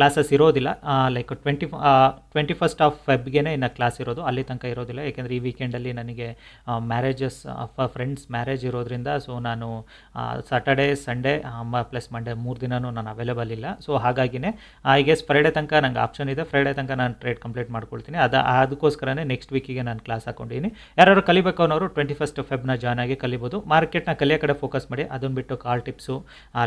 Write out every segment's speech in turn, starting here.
Classes ಇರೋದಿಲ್ಲ. Like twenty twenty first of ಫೆಬ್ಗೆ ಇನ್ನು class ಇರೋದು. ಅಲ್ಲಿ ತನಕ ಇರೋದಿಲ್ಲ. ಏಕೆಂದರೆ ಈ ವೀಕೆಂಡಲ್ಲಿ ನನಗೆ ಮ್ಯಾರೇಜಸ್ ಫ್ರೆಂಡ್ಸ್ ಮ್ಯಾರೇಜ್ ಇರೋದ್ರಿಂದ ಸೊ ನಾನು ಸಾಟರ್ಡೆ ಸಂಡೇ ಪ್ಲಸ್ ಮಂಡೇ ಮೂರು ದಿನವೂ ನಾನು ಅವೈಲೇಬಲ್ ಇಲ್ಲ. ಸೊ ಹಾಗಾಗಿನೇ ಐ ಗೆಸ್ ಫ್ರೈಡೇ ತನಕ ನಂಗೆ ಆಪ್ಷನ್ ಇದೆ. ಫ್ರೈಡೇ ತನಕ ನಾನು ಟ್ರೇಡ್ ಕಂಪ್ಲೀಟ್ ಮಾಡ್ಕೊಳ್ತೀನಿ. ಅದು, ಅದಕ್ಕೋಸ್ಕರನೇ ನೆಕ್ಸ್ಟ್ ವೀಕಿಗೆ ನಾನು ಕ್ಲಾಸ್ ಹಾಕೊಂಡಿದ್ದೀನಿ ಯಾರು ಕಲಿಬೇಕು ಅನ್ನೋರು ಟ್ವೆಂಟಿ ಫಸ್ಟ್ ಫೆಬ್ನ ಜಾಯ್ನ್ ಆಗಿ ಕಲಿಬೋದು. ಮಾರ್ಕೆಟ್ನ ಕಲಿಯೋ ಕಡೆ ಫೋಕಸ್ ಮಾಡಿ. ಅದನ್ನು ಬಿಟ್ಟು ಕಾಲ್ ಟಿಪ್ಸು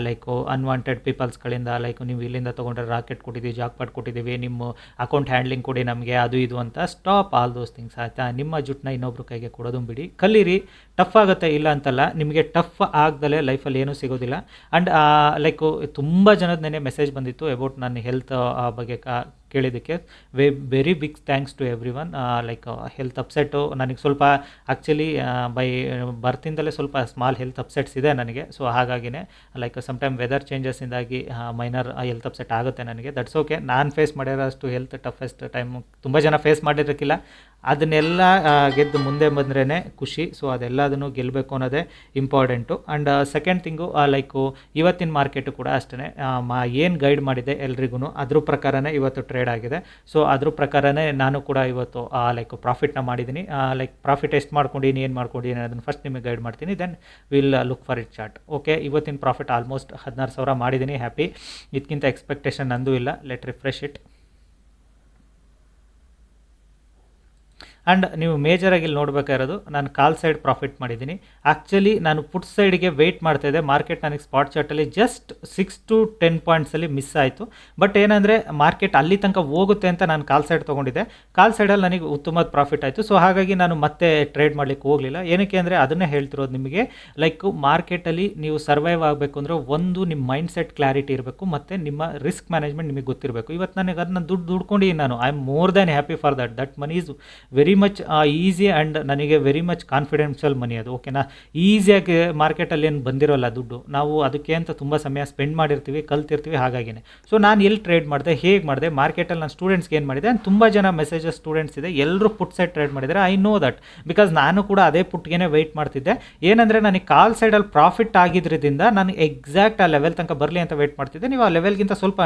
ಲೈಕು ಅನ್ವಾಂಟೆಡ್ ಪೀಪಲ್ಸ್ಗಳಿಂದ ಲೈಕ್ ನೀವು ಇಲ್ಲಿಂದ ತೊಗೊಂಡ್ರೆ ರಾಕೆಟ್ ಕೊಟ್ಟಿದ್ದೀವಿ ಜಾಕ್ ಪಾಟ್ ಕೊಟ್ಟಿದ್ದೀವಿ, ನಿಮ್ಮ ಅಕೌಂಟ್ ಹ್ಯಾಂಡ್ಲಿಂಗ್ ಕೊಡಿ ನಮಗೆ, ಅದು ಇದು ಅಂತ ಸ್ಟಾಪ್ ಆಲ್ ದೋಸ್ ಥಿಂಗ್ಸ್ ಆಯಿತಾ? ನಿಮ್ಮ ಜುಟ್ಟನ್ನ ಇನ್ನೊಬ್ರ ಕೈಗೆ ಕೊಡೋದು ಬಿಡಿ. ಕಲೀರಿ ಟಫ್ ಆಗುತ್ತೆ ಇಲ್ಲ ಅಂತಲ್ಲ, ನಿಮಗೆ ಟಫ್ ಆಗ್ದಲೇ ಲೈಫಲ್ಲಿ ಏನೂ ಸಿಗೋದಿಲ್ಲ. ಆ್ಯಂಡ್ ಲೈಕ್ ತುಂಬ ಜನದ ನೆನೆ ಮೆಸೇಜ್ ಬಂದಿತ್ತು ಅಬೌಟ್ ನನ್ನ ಹೆಲ್ತ್ ಬಗ್ಗೆ ಕೇಳಿದ್ದಕ್ಕೆ we very big thanks to everyone like health upset ನನಗೆ ಸ್ವಲ್ಪ ಆ್ಯಕ್ಚುಲಿ ಬೈ ಬರ್ತಿಂದಲೇ ಸ್ವಲ್ಪ ಸ್ಮಾಲ್ ಹೆಲ್ತ್ ಅಪ್ಸೆಟ್ಸ್ ಇದೆ ನನಗೆ. ಸೊ ಹಾಗಾಗಿನೇ ಲೈಕ್ ಸಮ್ಟೈಮ್ ವೆದರ್ ಚೇಂಜಸ್ಸಿಂದಾಗಿ ಮೈನರ್ ಹೆಲ್ತ್ ಅಪ್ಸೆಟ್ ಆಗುತ್ತೆ ನನಗೆ. ದಟ್ಸ್ ಓಕೆ ನಾನು ಫೇಸ್ ಮಾಡಿರೋಷ್ಟು ಹೆಲ್ತ್ ಟಫೆಸ್ಟ್ ಟೈಮ್ ತುಂಬ ಜನ ಫೇಸ್ ಮಾಡಿರೋಕ್ಕಿಲ್ಲ ಅದನ್ನೆಲ್ಲ ಗೆದ್ದು ಮುಂದೆ ಬಂದ್ರೇ ಖುಷಿ. ಸೊ ಅದೆಲ್ಲದನ್ನು ಗೆಲ್ಲಬೇಕು ಅನ್ನೋದೇ important and second thing like ಇವತ್ತಿನ ಮಾರ್ಕೆಟು ಕೂಡ ಅಷ್ಟೇ ಮಾ, ಏನು ಗೈಡ್ ಮಾಡಿದೆ ಎಲ್ರಿಗೂ ಅದ್ರ ಪ್ರಕಾರನೇ ಇವತ್ತು ಟ್ರೇಡ್ ಆಗಿದೆ. ಸೊ ಅದ್ರ ಪ್ರಕಾರನೇ ನಾನು ಕೂಡ ಇವತ್ತು ಲೈಕ್ ಪ್ರಾಫಿಟ್ನ ಮಾಡಿದ್ದೀನಿ ಲೈಕ್ ಪ್ರಾಫಿಟ್ ಎಷ್ಟು ಮಾಡ್ಕೊಂಡಿನಿ ಏನು ಮಾಡ್ಕೊಂಡಿನಿ ಅದನ್ನು ಫಸ್ಟ್ ನಿಮಗೆ ಗೈಡ್ ಮಾಡ್ತೀನಿ. Then will look for it chart okay ಇವತ್ತಿನ ಪ್ರಾಫಿಟ್ ಆಲ್ಮೋಸ್ಟ್ ಹದಿನಾರು ಸಾವಿರ ಮಾಡಿದ್ದೀನಿ ಹ್ಯಾಪಿ ಇದಕ್ಕಿಂತ ಎಕ್ಸ್ಪೆಕ್ಟೇಷನ್ ನಂದು ಇಲ್ಲ. ಲೆಟ್ ರಿಫ್ರೆಶ್ ಇಟ್ ಆ್ಯಂಡ್ ನೀವು ಮೇಜರಾಗಿ ಇಲ್ಲಿ ನೋಡಬೇಕಾಗಿರೋದು ನಾನು ಕಾಲ್ ಸೈಡ್ ಪ್ರಾಫಿಟ್ ಮಾಡಿದ್ದೀನಿ. ಆ್ಯಕ್ಚುಲಿ ನಾನು ಪುಟ್ ಸೈಡ್ಗೆ ವೆಯ್ಟ್ ಮಾಡ್ತಾಯಿದ್ದೆ ಮಾರ್ಕೆಟ್ ನನಗೆ ಸ್ಪಾಟ್ ಚಾರ್ಟಲ್ಲಿ ಜಸ್ಟ್ ಸಿಕ್ಸ್ ಟು ಟೆನ್ ಪಾಯಿಂಟ್ಸಲ್ಲಿ ಮಿಸ್ ಆಯಿತು. ಬಟ್ ಏನಂದರೆ ಮಾರ್ಕೆಟ್ ಅಲ್ಲಿ ತನಕ ಹೋಗುತ್ತೆ ಅಂತ ನಾನು ಕಾಲ್ ಸೈಡ್ ತೊಗೊಂಡಿದ್ದೆ. ಕಾಲ್ ಸೈಡಲ್ಲಿ ನನಗೆ ಉತ್ತಮವಾದ ಪ್ರಾಫಿಟ್ ಆಯಿತು. ಸೊ ಹಾಗಾಗಿ ನಾನು ಮತ್ತೆ ಟ್ರೇಡ್ ಮಾಡಲಿಕ್ಕೆ ಹೋಗಲಿಲ್ಲ. ಏನಕ್ಕೆ ಅಂದರೆ, ಅದನ್ನೇ ಹೇಳ್ತಿರೋದು ನಿಮಗೆ ಲೈಕ್ ಮಾರ್ಕೆಟಲ್ಲಿ ನೀವು ಸರ್ವೈವ್ ಆಗಬೇಕು ಅಂದರೆ ಒಂದು ನಿಮ್ಮ ಮೈಂಡ್ ಸೆಟ್ ಕ್ಲಾರಿಟಿ ಇರಬೇಕು, ಮತ್ತು ನಿಮ್ಮ ರಿಸ್ಕ್ ಮ್ಯಾನೇಜ್ಮೆಂಟ್ ನಿಮಗೆ ಗೊತ್ತಿರಬೇಕು. ಇವತ್ತು ನನಗೆ ಅದನ್ನ ದುಡ್ಡು ದುಡ್ಕೊಂಡಿದ್ದೀನಿ ನಾನು I am more than happy for that that money is very much easy and ನನಗೆ ವೆರಿ ಮಚ್ ಕಾನ್ಫಿಡೆನ್ಷಿಯಲ್ ಮನಿ ಅದು ಓಕೆನಾ ಈಸಿಯಾಗಿ ಮಾರ್ಕೆಟಲ್ಲಿ ಏನು ಬಂದಿರೋಲ್ಲ ದುಡ್ಡು, ನಾವು ಅದಕ್ಕೆ ಅಂತ ತುಂಬ ಸಮಯ ಸ್ಪೆಂಡ್ ಮಾಡಿರ್ತೀವಿ, ಕಲ್ತಿರ್ತೀವಿ ಹಾಗಾಗಿನೇ. ಸೊ ನಾನು ಎಲ್ಲಿ ಟ್ರೇಡ್ ಮಾಡಿದೆ, ಹೇಗೆ ಮಾಡಿದೆ ಮಾರ್ಕೆಟಲ್ಲಿ ನಾನು ಸ್ಟೂಡೆಂಟ್ಸ್ಗೆ ಏನು ಮಾಡಿದೆ ತುಂಬ ಜನ ಮೆಸೇಜಸ್ ಸ್ಟೂಡೆಂಟ್ಸ್ ಇದೆ ಎಲ್ಲರೂ ಪುಟ್ ಸೈಡ್ ಟ್ರೇಡ್ ಮಾಡಿದರೆ ಐ ನೋ ದಟ್ ಬಿಕಾಸ್ ನಾನು ಕೂಡ ಅದೇ ಪುಟ್ಗೆ ವೆಯ್ಟ್ ಮಾಡ್ತಿದ್ದೆ. ಏನಂದರೆ ನನಗೆ ಕಾಲ್ ಸೈಡಲ್ಲಿ ಪ್ರಾಫಿಟ್ ಆಗಿದ್ದರಿಂದ ನಾನು ಎಕ್ಸಾಕ್ಟ್ ಆ ಲೆವೆಲ್ ತನಕ ಬರಲಿ ಅಂತ ವೆಯ್ಟ್ ಮಾಡ್ತಿದ್ದೆ. ನೀವು ಆ ಲೆವೆಲ್ಗಿಂತ ಸ್ವಲ್ಪ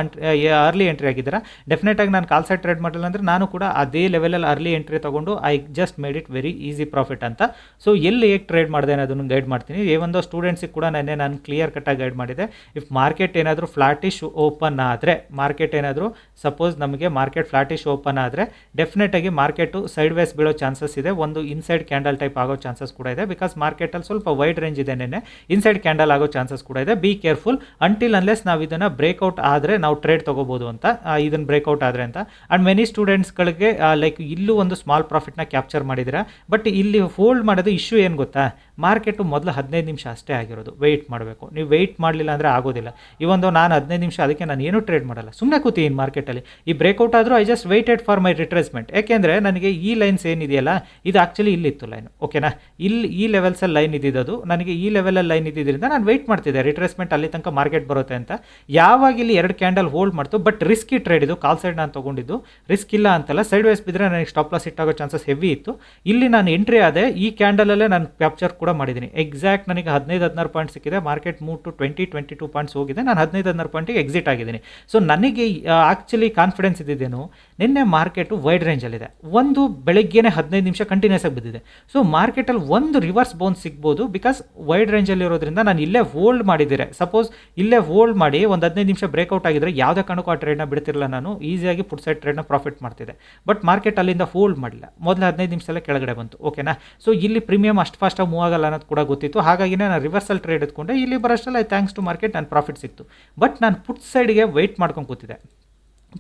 ಅರ್ಲಿ ಎಂಟ್ರಿ ಆಗಿದ್ದೀರಾ? ಡೆಫಿನೆಟಾಗಿ ನಾನು ಕಾಲ್ ಸೈಡ್ ಟ್ರೇಡ್ ಮಾಡಲಿಲ್ಲ ಅಂದರೆ ನಾನು ಕೂಡ ಅದೇ ಲೆವೆಲಲ್ಲಿ ಅರ್ಲಿ ಎಂಟ್ರಿ ತೊಗೊಂಡು I just made it very easy profit ಅಂತ. ಸೊ ಎಲ್ಲಿ ಹೇಗೆ ಟ್ರೇಡ್ ಮಾಡಿದೆ ಅನ್ನೋದನ್ನು ಗೈಡ್ ಮಾಡ್ತೀನಿ. ಈ ಒಂದು ಸ್ಟೂಡೆಂಟ್ಸಿಗೆ ಕೂಡ ನೆನ್ನೆ ನಾನು ಕ್ಲಿಯರ್ ಕಟ್ಟಾಗಿ ಗೈಡ್ ಮಾಡಿದೆ. ಇಫ್ ಮಾರ್ಕೆಟ್ ಏನಾದರೂ ಫ್ಲಾಟಿಶ್ ಓಪನ್ ಆದರೆ ಮಾರ್ಕೆಟ್ ಏನಾದರೂ ಸಪೋಸ್ ನಮಗೆ ಮಾರ್ಕೆಟ್ ಫ್ಲಾಟಿಶ್ ಓಪನ್ ಆದರೆ ಡೆಫಿನೆಟಾಗಿ ಮಾರ್ಕೆಟು ಸೈಡ್ ವೇಸ್ ಬೀಳೋ ಚಾನ್ಸಸ್ ಇದೆ. ಒಂದು ಇನ್ಸೈಡ್ ಕ್ಯಾಂಡಲ್ ಟೈಪ್ ಆಗೋ ಚಾನ್ಸಸ್ ಕೂಡ ಇದೆ. ಬಿಕಾಸ್ ಮಾರ್ಕೆಟಲ್ಲಿ ಸ್ವಲ್ಪ ವೈಡ್ ರೇಂಜ್ ಇದೆ ನೆನ್ನೆ. ಇನ್ಸೈಡ್ ಕ್ಯಾಂಡಲ್ ಆಗೋ ಚಾನ್ಸಸ್ ಕೂಡ ಇದೆ. ಬಿ ಕೇರ್ಫುಲ್ ಅಂಟಿಲ್ ಅನ್ಲೆಸ್ ನಾವು ಇದನ್ನು ಬ್ರೇಕ್ಔಟ್ ಆದರೆ ನಾವು ಟ್ರೇಡ್ ತೊಗೋಬೋದು ಅಂತ ಇದನ್ನು ಬ್ರೇಕ್ಔಟ್ ಆದರೆ ಅಂತ. ಆ್ಯಂಡ್ ಮೆನಿ ಸ್ಟೂಡೆಂಟ್ಸ್ಗಳಿಗೆ ಲೈಕ್ ಇಲ್ಲೂ ಒಂದು ಸ್ಮಾಲ್ ಪ್ರಾಫಿಟ್ನ ಕ್ಯಾಪ್ಚರ್ ಮಾಡಿದ್ದೀರಾ? ಬಟ್ ಇಲ್ಲಿ ಫೋಲ್ಡ್ ಮಾಡೋದು ಇಶ್ಯೂ ಏನು ಗೊತ್ತಾ? ಮಾರ್ಕೆಟು ಮೊದಲು ಹದಿನೈದು ನಿಮಿಷ ಅಷ್ಟೇ ಆಗಿರೋದು. ವೆಯ್ಟ್ ಮಾಡಬೇಕು. ನೀವು ವೆಯ್ಟ್ ಮಾಡಲಿಲ್ಲ ಅಂದರೆ ಆಗೋದಿಲ್ಲ. ಇವೊಂದು ನಾನು ಹದಿನೈದು ನಿಮಿಷ ಅದಕ್ಕೆ ನಾನು ಏನೂ ಟ್ರೇಡ್ ಮಾಡಲ್ಲ. ಸುಮ್ಮನೆ ಕೂತೀನಿ ಮಾರ್ಕೆಟಲ್ಲಿ ಈ ಬ್ರೇಕ್ಔಟ್ ಆದರೂ I just waited for my retracement ಯಾಕೆಂದರೆ ನನಗೆ ಈ ಲೈನ್ಸ್ ಏನಿದೆಯಲ್ಲ, ಇದು ಆ್ಯಕ್ಚುಲಿ ಇಲ್ಲಿತ್ತು ಲೈನ್ ಓಕೆನಾ ಇಲ್ಲಿ ಈ ಲೆವೆಲ್ಸಲ್ಲಿ ಲೈನ್ ಇದ್ದಿದ್ದು ನನಗೆ ಈ ಲೆವೆಲಲ್ಲಿ ಲೈನ್ ಇದ್ದಿದ್ದರಿಂದ ನಾನು ವೆಯ್ಟ್ ಮಾಡ್ತಿದ್ದೆ. ರಿಟ್ರೇಸ್ಮೆಂಟ್ ಅಲ್ಲಿ ತನಕ ಮಾರ್ಕೆಟ್ ಬರುತ್ತೆ ಅಂತ. ಯಾವಾಗ ಇಲ್ಲಿ ಎರಡು ಕ್ಯಾಂಡಲ್ ಹೋಲ್ಡ್ ಮಾಡ್ತು ಬಟ್ ರಿಸ್ಕಿ ಟ್ರೇಡ್ ಇದು. ಕಾಲ್ ಸೈಡ್ ನಾನು ತೊಗೊಂಡಿದ್ದು. ರಿಸ್ಕ್ ಇಲ್ಲ ಅಂತಲ್ಲ. ಸೈಡ್ ವೈಸ್ ಬಿದ್ದರೆ ನನಗೆ ಸ್ಟಾಪ್ ಲಾಸ್ ಇಟ್ಟಾಗೋ ಚಾನ್ಸಸ್ ಹೆವಿ ಇತ್ತು. ಇಲ್ಲಿ ನಾನು ಎಂಟ್ರಿ ಆದೆ. ಈ ಕ್ಯಾಂಡಲಲ್ಲೇ ನಾನು ಕ್ಯಾಪ್ಚರ್ ಮಾಡಿದ್ದೀನಿ. ಎಕ್ಸಾಕ್ಟ್ ನನಗೆ ಹದಿನೈದು, ಹದಿನಾರು ಪಾಯಿಂಟ್ ಸಿಕ್ಕಿದೆ. Market move to twenty twenty two points ಹೋಗಿದೆ. ನಾನು ಹದಿನೈದು, ಹದಿನಾರು ಪಾಯಿಂಟಿಗೆ ಎಕ್ಸಿಟ್ ಆಗಿದ್ದೀನಿ. ಸೊ ನನಗೆ ಆ್ಯಕ್ಚುಲಿ ಕಾನ್ಫಿಡೆನ್ಸ್ ಇದ್ದಿದ್ದೇನು, ನಿನ್ನೆ ಮಾರ್ಕೆಟು ವೈಡ್ ರೇಂಜಲ್ಲಿದೆ ಒಂದು ಬೆಳಗ್ಗೆನೇ ಹದಿನೈದು ನಿಮಿಷ ಕಂಟಿನ್ಯೂಸ್ ಆಗಿ ಬಿದ್ದಿದೆ. ಸೊ ಮಾರ್ಕೆಟಲ್ಲಿ ಒಂದು ರಿವರ್ಸ್ ಬೌನ್ಸ್ ಸಿಗ್ಬೋದು ಬಿಕಾಸ್ ವೈಡ್ ರೇಂಜಲ್ಲಿರೋದ್ರಿಂದ ನಾನು ಇಲ್ಲೇ ಹೋಲ್ಡ್ ಮಾಡಿದ್ದೀರೆ. ಸಪೋಸ್ ಇಲ್ಲೇ ಹೋಲ್ಡ್ ಮಾಡಿ ಒಂದು ಹದಿನೈದು ನಿಮಿಷ ಬ್ರೇಕ್ಔಟ್ ಆಗಿದ್ರೆ ಯಾವುದೇ ಕಾರಣಕ್ಕೂ ಆ ಟ್ರೇಡ್ನ ಬಿಡ್ತಿರಲ್ಲ ನಾನು. ಈಸಿಯಾಗಿ ಪುಟ್ ಸೈಡ್ ಟ್ರೇಡ್ನ ಪ್ರಾಫಿಟ್ ಮಾಡ್ತಿದ್ದೆ. ಬಟ್ ಮಾರ್ಕೆಟ್ ಅಲ್ಲಿಂದ ಹೋಲ್ಡ್ ಮಾಡಿಲ್ಲ ಮೊದಲು ಹದಿನೈದು ನಿಮಿಷದಲ್ಲೇ ಕೆಳಗಡೆ ಬಂತು. ಓಕೆನಾ ಸೊ ಇಲ್ಲಿ ಪ್ರೀಮಿಯಂ ಅಷ್ಟು ಫಾಸ್ಟಾಗಿ ಮೂವ್ ಆಗಲ್ಲ ಅನ್ನೋದು ಕೂಡ ಗೊತ್ತಿತ್ತು. ಹಾಗಾಗಿ ನಾನು ರಿವರ್ಸಲ್ ಟ್ರೇಡ್ ಎತ್ಕೊಂಡೆ. ಇಲ್ಲಿ ಬರೋಷ್ಟಲ್ಲ ಥ್ಯಾಂಕ್ಸ್ ಟು ಮಾರ್ಕೆಟ್ ನಾನು ಪ್ರಾಫಿಟ್ ಸಿಕ್ತು. ಬಟ್ ನಾನು ಪುಟ್ ಸೈಡ್ಗೆ ವೆಯ್ಟ್ ಮಾಡ್ಕೊಂಡು ಕೂತಿದ್ದೆ.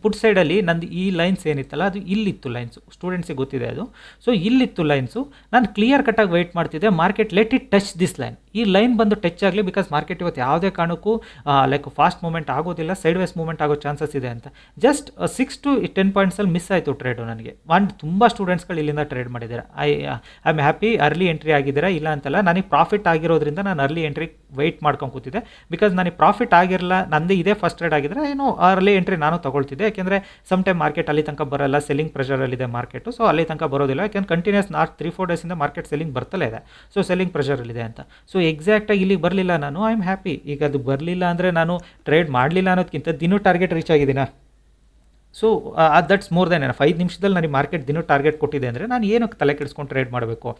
ಪುಟ್ ಸೈಡಲ್ಲಿ ನಂದು ಈ ಲೈನ್ಸ್ ಏನಿತ್ತಲ್ಲ, ಅದು ಇಲ್ಲಿತ್ತು ಲೈನ್ಸು ಸ್ಟೂಡೆಂಟ್ಸಿಗೆ ಗೊತ್ತಿದೆ ಅದು. ಸೊ ಇಲ್ಲಿತ್ತು ಲೈನ್ಸು ನಾನು ಕ್ಲಿಯರ್ ಕಟ್ಟಾಗಿ ವೆಯ್ಟ್ ಮಾಡ್ತಿದ್ದೆ. Market let it touch this line ಈ ಲೈನ್ ಬಂದು ಟಚ್ ಆಗಲಿ ಬಿಕಾಸ್ ಮಾರ್ಕೆಟ್ ಇವತ್ತು ಯಾವುದೇ ಕಾರಣಕ್ಕೂ ಲೈಕ್ ಫಾಸ್ಟ್ ಮೂವ್ಮೆಂಟ್ ಆಗೋದಿಲ್ಲ ಸೈಡ್ ವೈಸ್ ಮೂವ್ಮೆಂಟ್ ಆಗೋ ಚಾನ್ಸಸ್ ಇದೆ ಅಂತ. ಜಸ್ಟ್ ಸಿಕ್ಸ್ ಟು ಟೆನ್ ಪಾಯಿಂಟ್ಸಲ್ಲಿ ಮಿಸ್ ಆಯಿತು ಟ್ರೇಡು ನನಗೆ. ಒಂದು ತುಂಬ ಸ್ಟೂಡೆಂಟ್ಸ್ಗಳು ಇಲ್ಲಿಂದ ಟ್ರೇಡ್ ಮಾಡಿದ್ದಾರೆ? I I am happy early entry ಆಗಿದ್ದೀರಾ ಇಲ್ಲ ಅಂತಲ್ಲ, ನನಗೆ ಪ್ರಾಫಿಟ್ ಆಗಿರೋದ್ರಿಂದ ನಾನು ಅರ್ಲಿ ಎಂಟ್ರಿ ವೆಯ್ಟ್ ಮಾಡ್ಕೊಂಡು ಕೂತಿದ್ದೆ. ಬಿಕಾಸ್ ನನಗೆ ಪ್ರಾಫಿಟ್ ಆಗಿರಲ್ಲ ನಂದು ಇದೇ ಫಸ್ಟ್ ಟ್ರೇಡ್ ಆಗಿದ್ರೆ, ಏನು ಅರ್ಲಿ ಎಂಟ್ರಿ ನಾನು ತೊಗೊಳ್ತಿದ್ದೆ. ಯಾಕೆಂದರೆ ಸಮ್ ಟೈಮ್ ಮಾರ್ಕೆಟ್ ಅಲ್ಲಿ ತನಕ ಬರಲ್ಲ ಸೆಲ್ಲಿಂಗ್ ಪ್ರೆಷರಲ್ಲಿದೆ ಮಾರ್ಕೆಟು ಸೊ ಅಲ್ಲಿ ತನಕ ಬರೋದಿಲ್ಲ. ಯಾಕೆಂದ್ರೆ ಕಂಟಿನ್ಯೂಸ್ ನಾಟ್ ತ್ರೀ ಫೋರ್ ಡೇಸಿಂದ ಮಾರ್ಕೆಟ್ ಸೆಲ್ಲಿಂಗ್ ಬರ್ತಲೇ ಇದೆ. ಸೊ ಸೆಲ್ಲಿಂಗ್ ಪ್ರೆಷರಲ್ಲಿದೆ ಅಂತ. ಸೊ ಎಕ್ಸಾಕ್ಟಾಗಿ ಇಲ್ಲಿಗೆ ಬರಲಿಲ್ಲ ನಾನು. ಐ ಆಮ್ ಹ್ಯಾಪಿ ಈಗ ಅದು ಬರಲಿಲ್ಲ ಅಂದರೆ ನಾನು ಟ್ರೇಡ್ ಮಾಡಲಿಲ್ಲ ಅನ್ನೋದಕ್ಕಿಂತ ದಿನೂ ಟಾರ್ಗೆಟ್ ರೀಚ್ ಆಗಿದ್ದೀನ? ಸೊ ದಟ್ಸ್ ಮೋರ್ ದೆನ್ ಐದು ನಿಮಿಷದಲ್ಲಿ ನನಗೆ ಮಾರ್ಕೆಟ್ ದಿನ ಟಾರ್ಗೆಟ್ ಕೊಟ್ಟಿದೆ ಅಂದರೆ ನಾನು ಏನಕ್ಕೆ ತಲೆ ಕೆಡಿಸ್ಕೊಂಡು ಟ್ರೇಡ್ ಮಾಡಬೇಕು?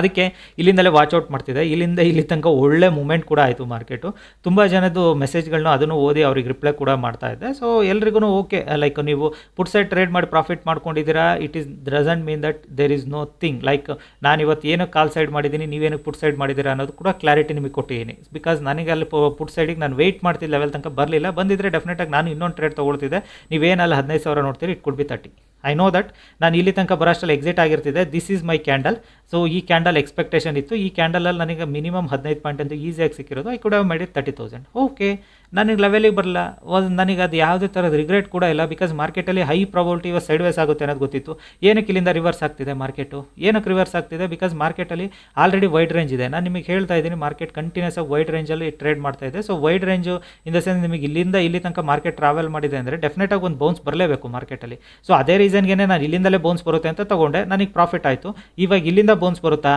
ಅದಕ್ಕೆ ಇಲ್ಲಿಂದಲೇ ವಾಚ್ಔಟ್ ಮಾಡ್ತಿದ್ದೆ ಇಲ್ಲಿಂದ ಇಲ್ಲಿ ತನಕ ಒಳ್ಳೆ ಮೂಮೆಂಟ್ ಕೂಡ ಆಯಿತು ಮಾರ್ಕೆಟು ತುಂಬ ಜನದ್ದು ಮೆಸೇಜ್ಗಳನ್ನ ಅದನ್ನು ಓದಿ ಅವ್ರಿಗೆ ರಿಪ್ಲೈ ಕೂಡ ಮಾಡ್ತಾ ಇದ್ದೆ. ಸೊ ಎಲ್ರಿಗೂ ಓಕೆ ಲೈಕ್ ನೀವು ಪುಟ್ ಸೈಡ್ ಟ್ರೇಡ್ ಮಾಡಿ ಪ್ರಾಫಿಟ್ ಮಾಡ್ಕೊಂಡಿದ್ದೀರಾ. It is doesn't mean that there is no thing like ನಾನು ಇವತ್ತು ಏನೋ ಕಾಲ್ ಸೈಡ್ ಮಾಡಿದ್ದೀನಿ ನೀವೇನಕ್ಕೆ ಪುಟ್ ಸೈಡ್ ಮಾಡಿದ್ದೀರಾ ಅನ್ನೋದು ಕೂಡ ಕ್ಲಾರಿಟಿ ನಿಮಗೆ ಕೊಟ್ಟಿದ್ದೀನಿ. ಬಿಕಾಸ್ ನನಗೆ ಅಲ್ಲಿ ಪುಟ್ ಸೈಡಿಗೆ ನಾನು ವೆಯ್ಟ್ ಮಾಡ್ತಿದ್ದ ಲೆವೆಲ್ ತನಕ ಬರಲಿಲ್ಲ. ಬಂದಿದ್ದರೆ ಡೆಫಿನೆಟಾಗಿ ನಾನು ಇನ್ನೊಂದು ಟ್ರೇಡ್ ತೊಗೊಳ್ತಿದ್ದೆ. ನೀವೇನಲ್ಲಿ ಹದಿನೈದು ಸಾವಿರ ನೋಡ್ತೀರಿ it could be thirty I know that ನಾನು ಇಲ್ಲಿ ತನಕ ಬರೋಷ್ಟಲ್ಲಿ exit ಆಗಿರ್ತಿದೆ. This is my candle so ಈ ಕ್ಯಾಂಡಲ್ ಎಕ್ಸ್ಪೆಕ್ಟೇಷನ್ ಇತ್ತು. ಈ ಕ್ಯಾಂಡಲಲ್ಲಿ ನನಗೆ ಮಿನಿಮಮ್ ಹದಿನೈದು ಪಾಯಿಂಟ್ ಅಂತ ಈಸಿಯಾಗಿ ಸಿಕ್ಕಿರೋದು. I could have made thirty thousand okay ನನಗೆ ಲೆವೆಲಿಗೆ ಬರಲ್ಲ. ಒಂದು ನನಗೆ ಅದು ಯಾವುದೇ ಥರದ ರಿಗ್ರೆಟ್ ಕೂಡ ಇಲ್ಲ ಬಿಕಾಸ್ ಮಾರ್ಕೆಟಲ್ಲಿ ಹೈ ಪ್ರಾಬಿಲಿಟಿ ಇವಾಗ ಸೈಡ್ ವೇಸ್ ಆಗುತ್ತೆ ಅನ್ನೋದು ಗೊತ್ತಿತ್ತು. ಏನಕ್ಕೆ ಇಲ್ಲಿಂದ ರಿವರ್ಸ್ ಆಗ್ತಿದೆ ಮಾರ್ಕೆಟು ಏನಕ್ಕೆ ರಿವರ್ಸ್ ಆಗ್ತಿದೆ? ಬಿಕಾಸ್ ಮಾರ್ಕೆಟಲ್ಲಿ ಆಲ್ರೆಡಿ ವೈಡ್ ರೇಂಜ್ ಇದೆ. ನಾನು ನಿಮಗೆ ಹೇಳ್ತಾ ಇದ್ದೀನಿ ಮಾರ್ಕೆಟ್ ಕಂಟಿನ್ಯೂಸ್ ಆಗಿ ವೈಡ್ ರೇಂಜಲ್ಲಿ ಟ್ರೇಡ್ ಮಾಡ್ತಾ ಇದೆ. So wide range in the sense ನಿಮಗೆ ಇಲ್ಲಿಂದ ಇಲ್ಲಿ ತನಕ ಮಾರ್ಕೆಟ್ ಟ್ರಾವೆಲ್ ಮಾಡಿದೆ ಅಂದರೆ ಡೆಫಿನೆಟಾಗಿ ಒಂದು ಬೌನ್ಸ್ ಬರಲೇಬೇಕು ಮಾರ್ಕೆಟಲ್ಲಿ ಸೊ ಅದೇ ರೀಸನ್ಗೆ ನಾನು ಇಲ್ಲಿಂದಲೇ ಬೌನ್ಸ್ ಬರುತ್ತೆ ಅಂತ ತೊಗೊಂಡೆ. ನನಗೆ ಪ್ರಾಫಿಟ್ ಆಯಿತು. ಇವಾಗ ಇಲ್ಲಿಂದ ಬೌನ್ಸ್ ಬರುತ್ತಾ?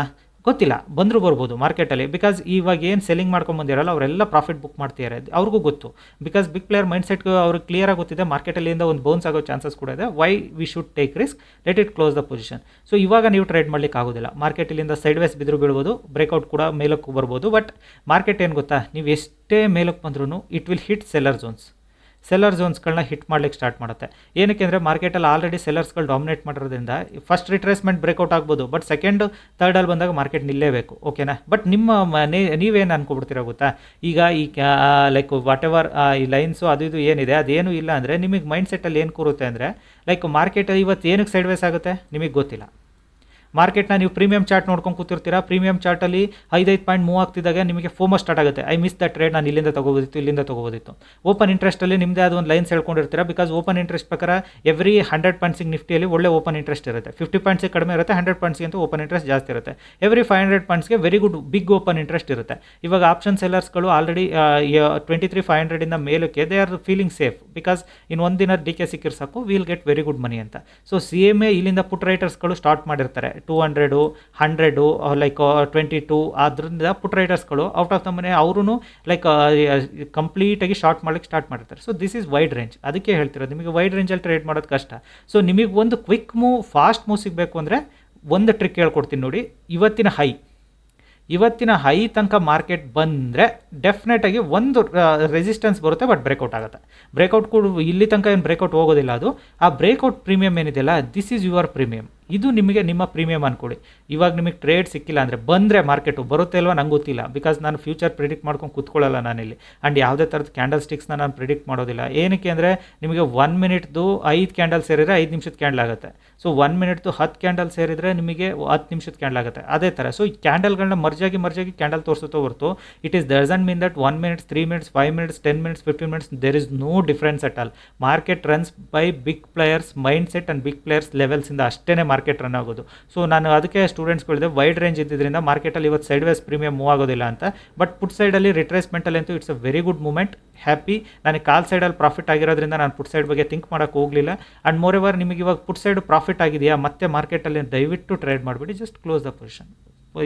ಗೊತ್ತಿಲ್ಲ, ಬಂದರೂ ಬರ್ಬೋದು ಮಾರ್ಕೆಟಲ್ಲಿ ಬಿಕಾಸ್ ಇವಾಗ ಏನು ಸೆಲ್ಲಿಂಗ್ ಮಾಡ್ಕೊಂಡು ಬಂದಿರಲ್ಲ, ಅವರೆಲ್ಲ ಪ್ರಾಫಿಟ್ ಬುಕ್ ಮಾಡ್ತಿದ್ದಾರೆ ಅವ್ರಿಗೂ ಗೊತ್ತು. Because big player mindset ಅವ್ರಿಗೆ ಕ್ಲಿಯರಾಗಿ ಗೊತ್ತಿದೆ ಮಾರ್ಕೆಟಲ್ಲಿಂದ ಒಂದು ಬೌನ್ಸ್ ಆಗೋ ಚಾನ್ಸಸ್ ಕೂಡ ಇದೆ. Why we should take risk let it close the position so ಇವಾಗ ನೀವು ಟ್ರೇಡ್ ಮಾಡ್ಲಿಕ್ಕೆ ಆಗೋದಿಲ್ಲ. ಮಾರ್ಕೆಟಲ್ಲಿಂದ ಸೈಡ್ ವೇಸ್ ಬಿದ್ರು ಬೀಳ್ಬೋದು ಬ್ರೇಕ್ಔಟ್ ಕೂಡ ಮೇಲಕ್ಕೂ ಬರ್ಬೋದು. ಬಟ್ ಮಾರ್ಕೆಟ್ ಏನು ಗೊತ್ತಾ? ನೀವು ಎಷ್ಟೇ ಮೇಲಕ್ಕೆ ಬಂದ್ರೂ it will hit seller zones seller ಝೋನ್ಸ್ಗಳನ್ನ hit ಮಾಡ್ಲಿಕ್ಕೆ ಸ್ಟಾರ್ಟ್ ಮಾಡುತ್ತೆ. ಏನಕ್ಕೆ ಅಂದರೆ ಮಾರ್ಕೆಟಲ್ಲಿ ಆಲ್ರೆಡಿ ಸೆಲ್ಲರ್ಸ್ಗಳು ಡಾಮಿನೇಟ್ ಮಾಡಿರೋದ್ರಿಂದ ಫಸ್ಟ್ ರಿಟ್ರೇಸ್ಮೆಂಟ್ ಬ್ರೇಕ್ಔಟ್ ಆಗ್ಬೋದು ಬಟ್ ಸೆಕೆಂಡ್ ತರ್ಡಲ್ಲಿ ಬಂದಾಗ ಮಾರ್ಕೆಟ್ ನಿಲ್ಲೇಬೇಕು ಓಕೆನಾ ಬಟ್ ನಿಮ್ಮ ಮನೆ, ನೀವೇನು ಅನ್ಕೊಬಿಡ್ತೀರಾ ಗೊತ್ತಾ? ಈಗ ಈ ಲೈಕ್ ವಾಟ್ ಎವರ್ ಈ ಲೈನ್ಸು ಅದು ಇದು ಏನಿದೆ, ಅದೇನು ಇಲ್ಲ ಅಂದರೆ ನಿಮಗೆ ಮೈಂಡ್ ಸೆಟ್ಟಲ್ಲಿ ಏನು ಕೂರುತ್ತೆ ಅಂದರೆ ಲೈಕ್ ಮಾರ್ಕೆಟ್ ಇವತ್ತು ಏನಕ್ಕೆ ಸೈಡ್ ವೇಸ್ ಆಗುತ್ತೆ? ನಿಮಗೆ ಗೊತ್ತಿಲ್ಲ. ಮಾರ್ಕೆಟ್ನ ನೀವು ಪ್ರೀಮಿಯಂ ಚಾರ್ಟ್ ನೋಡ್ಕೊಂಡು ಕೂತಿರ್ತೀರಾ. ಪ್ರೀಮಿಯಂ ಚಾರ್ಟಲ್ಲಿ ಐದೈದು ಪಾಯಿಂಟ್ ಮೂವ್ ಆಗ್ತಿದ್ದಾಗ ನಿಮಗೆ ಫೋಮ ಸ್ಟಾರ್ಟ್ ಆಗುತ್ತೆ. ಐ ಮಿಸ್ ದ ಟ್ರೇಡ್, ನಾನು ಇಲ್ಲಿಂದ ತಗೋಬೋದಿತ್ತು ಇಲ್ಲಿಂದ ತಗೋಬೋದಿತ್ತು. ಓಪನ್ ಇಂಟ್ರೆಸ್ಟಲ್ಲಿ ನಿಮ್ಮದೇ ಆದ ಒಂದು ಲೈನ್ಸ್ ಹೇಳ್ಕೊಂಡಿರ್ತೀರಾ. ಬಿಕಾಸ್ ಓಪನ್ ಇಂಟ್ರೆಸ್ಟ್ ಪ್ರಕಾರ ಎವ್ರಿ ಹಂಡ್ರೆಡ್ ಪಾಯಿಂಟ್ಸಿಗೆ ನಿಫ್ಟಿಯಲ್ಲಿ ಒಳ್ಳೆ ಓಪನ್ ಇಂಟ್ರೆಸ್ಟ್ ಇರುತ್ತೆ. ಫಿಫ್ಟಿ ಪಾಯಿಂಟ್ಸಿಗೆ ಕಡಿಮೆ ಇರುತ್ತೆ, ಹಂಡ್ರೆಡ್ ಪಾಯಿಂಟ್ಸ್ಗೆ ಅಂತ ಓಪನ್ ಇಂಟ್ರೆಸ್ಟ್ ಜಾಸ್ತಿ ಇರುತ್ತೆ. Every five hundred ಪಾಯಿಂಟ್ಸ್ಗೆ very good big open interest ಇರುತ್ತೆ. ಇವಾಗ ಆಪ್ಷನ್ ಸೆಲ್ಲರ್ಸ್ಗಳು ಆಲ್ರೆಡಿ ಟ್ವೆಂಟಿ ತ್ರೀ ಫೈವ್ ಹಂಡ್ರೆಡಿಂದ ಮೇಲಕ್ಕೆ they are feeling safe. Because in ಒಂದಿನ ಡಿ ಕೆ ಸಿಕ್ಕಿರ್ ಸಾಕು, will get very good money ಅಂತ. ಸೊ, ಸಿ ಎಂ ಎ ಇಲ್ಲಿಂದ ಪುಟ್ ರೈಟರ್ಸ್ಗಳು ಸ್ಟಾರ್ಟ್ ಮಾಡಿರ್ತಾರೆ. Two hundred hundred like twenty two ಅದರಿಂದ ಪುಟ್ ರೈಡರ್ಸ್ಗಳು ಔಟ್ ಆಫ್ ದ ಮನೆ ಅವರು ಲೈಕ್ ಕಂಪ್ಲೀಟಾಗಿ ಶಾರ್ಟ್ ಮಾಡಲಿಕ್ಕೆ ಸ್ಟಾರ್ಟ್ ಮಾಡಿರ್ತಾರೆ. So this is wide range ಅದಕ್ಕೆ ಹೇಳ್ತಿರೋದು, ನಿಮಗೆ ವೈಡ್ ರೇಂಜಲ್ಲಿ ಟ್ರೇಡ್ ಮಾಡೋದು ಕಷ್ಟ. ಸೊ ನಿಮಗೆ ಒಂದು ಕ್ವಿಕ್ ಮೂವ್ ಫಾಸ್ಟ್ ಮೂವ್ ಸಿಗಬೇಕು ಅಂದರೆ ಒಂದು ಟ್ರಿಕ್ ಹೇಳ್ಕೊಡ್ತೀನಿ ನೋಡಿ. ಇವತ್ತಿನ ಹೈ ಇವತ್ತಿನ ಹೈ ತನಕ ಮಾರ್ಕೆಟ್ ಬಂದರೆ ಡೆಫಿನೆಟಾಗಿ ಒಂದು ರೆಸಿಸ್ಟೆನ್ಸ್ ಬರುತ್ತೆ ಬಟ್ ಬ್ರೇಕೌಟ್ ಆಗುತ್ತೆ. ಬ್ರೇಕೌಟ್ ಕೂಡ ಇಲ್ಲಿ ತನಕ ಏನು ಬ್ರೇಕೌಟ್ ಹೋಗೋದಿಲ್ಲ ಅದು. ಆ ಬ್ರೇಕೌಟ್ ಪ್ರೀಮಿಯಮ್ ಏನಿದೆಯಲ್ಲ ದಿಸ್ ಈಸ್ ಯುವರ್ ಪ್ರೀಮಿಯಮ್ ಇದು ನಿಮಗೆ ನಿಮ್ಮ ಪ್ರೀಮಿಯಮ್ ಅಂದ್ಕೊಳ್ಳಿ ಇವಾಗ ನಿಮಗೆ ಟ್ರೇಡ್ ಸಿಕ್ಕಿಲ್ಲ ಅಂದರೆ ಬಂದರೆ ಮಾರ್ಕೆಟು ಬರುತ್ತೆ ಅಲ್ವಾ? ನಂಗೆ ಗೊತ್ತಿಲ್ಲ. ಬಿಕಾಸ್ ನಾನು ಫ್ಯೂಚರ್ ಪ್ರಿಡಿಕ್ಟ್ ಮಾಡ್ಕೊಂಡು ಕೂತ್ಕೊಳ್ಳಲ್ಲ ನಾನಿಲ್ಲಿ. ಆ್ಯಂಡ್ ಯಾವುದೇ ಥರದ ಕ್ಯಾಂಡಲ್ ಸ್ಟಿಕ್ಸ್ನ ನಾನು ಪ್ರಿಡಿಕ್ಟ್ ಮಾಡೋದಿಲ್ಲ. ಏನಕ್ಕೆ ಅಂದರೆ ನಿಮಗೆ ಒನ್ ಮಿನಿಟ್ದು ಐದು ಕ್ಯಾಂಡಲ್ ಸೇರಿದರೆ ಐದು ನಿಮಿಷದ ಕ್ಯಾಂಡಲ್ ಆಗುತ್ತೆ. ಸೊ ಒನ್ ಮಿನಿಟ್ದು ಹತ್ತು ಕ್ಯಾಂಡಲ್ ಸೇರಿದರೆ ನಿಮಗೆ ಹತ್ತು ನಿಮಿಷದ ಕ್ಯಾಂಡಲ್ ಆಗುತ್ತೆ. ಅದೇ ಥರ ಸೊ ಈ ಕ್ಯಾಂಡಲ್ಗಳನ್ನ ಮರ್ಜಾಗಿ ಮರ್ಜಾಗಿ ಕ್ಯಾಂಡಲ್ ತೋರಿಸುತ್ತೋ ಹೊರತು it is doesn't mean that one minutes three minutes five minutes ten minutes fifteen minutes there is no difference at all market runs by big players mindset and big players ಲೆವೆಲ್ಸಿಂದ ಅಷ್ಟೇ market run ಆಗೋದು. So ನಾನು ಅದಕ್ಕೆ ಸ್ಟೂಡೆಂಟ್ಸ್ಗಳಿದೆ wide range ಇದ್ದಿದ್ದರಿಂದ ಮಾರ್ಕೆಟಲ್ಲಿ ಇವತ್ತು side wise premium move ಆಗೋದಿಲ್ಲ ಅಂತ. But ಪುಟ್ ಸೈಡಲ್ಲಿ ರಿಟ್ರೇಸ್ಮೆಂಟಲ್ಲಿ ಅಂತೂ it's a very good moment happy ನನಗೆ ಕಾಲ್ ಸೈಡಲ್ಲಿ ಪ್ರಾಫಿಟ್ ಆಗಿರೋದ್ರಿಂದ ನಾನು ಪುಟ್ ಸೈಡ್ ಬಗ್ಗೆ ಥಿಂಕ್ ಮಾಡೋಕ್ಕೆ ಹೋಗಲಿಲ್ಲ. ಆ್ಯಂಡ್ ಮೋರ್ ಎವರ್ ನಿಮಗೆ ಇವಾಗ ಪುಟ್ ಸೈಡ್ ಪ್ರಾಫಿಟ್ ಆಗಿದೆಯಾ? ಮತ್ತೆ ಮಾರ್ಕೆಟಲ್ಲಿ ದಯವಿಟ್ಟು ಟ್ರೇಡ್ ಮಾಡಿಬಿಡಿ. ಜಸ್ಟ್ ಕ್ಲೋಸ್ ದ ಪೊಸಿಷನ್